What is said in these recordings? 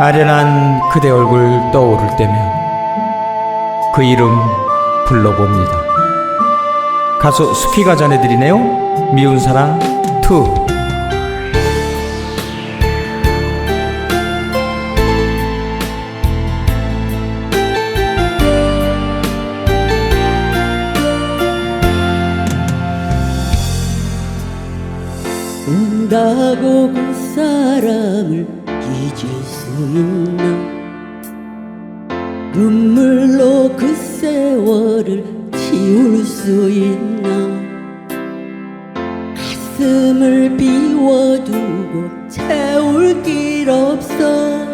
아련한 그대 얼굴 떠오를 때면 그 이름 불러봅니다. 가수 스피가 전해드리네요. 미운 사랑 2. 운다고 그 사람을 잊을 수 있나? 눈물로 그 세월을 지울 수 있나? 가슴을 비워두고 채울 길 없어?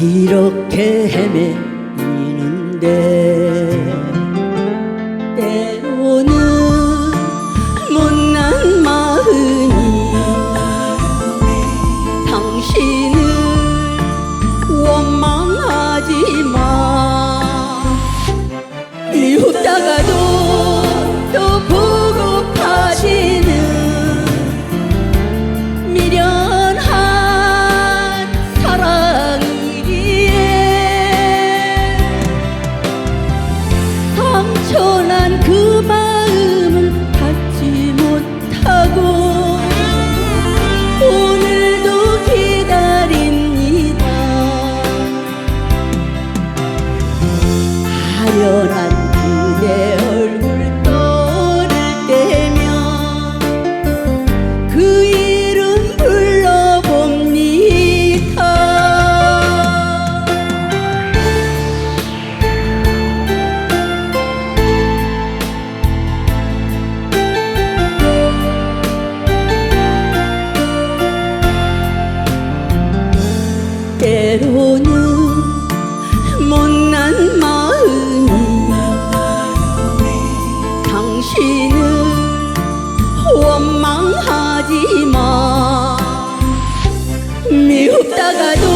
이렇게 헤매이는데 당 당신을 원망하지 마. 미흡다가도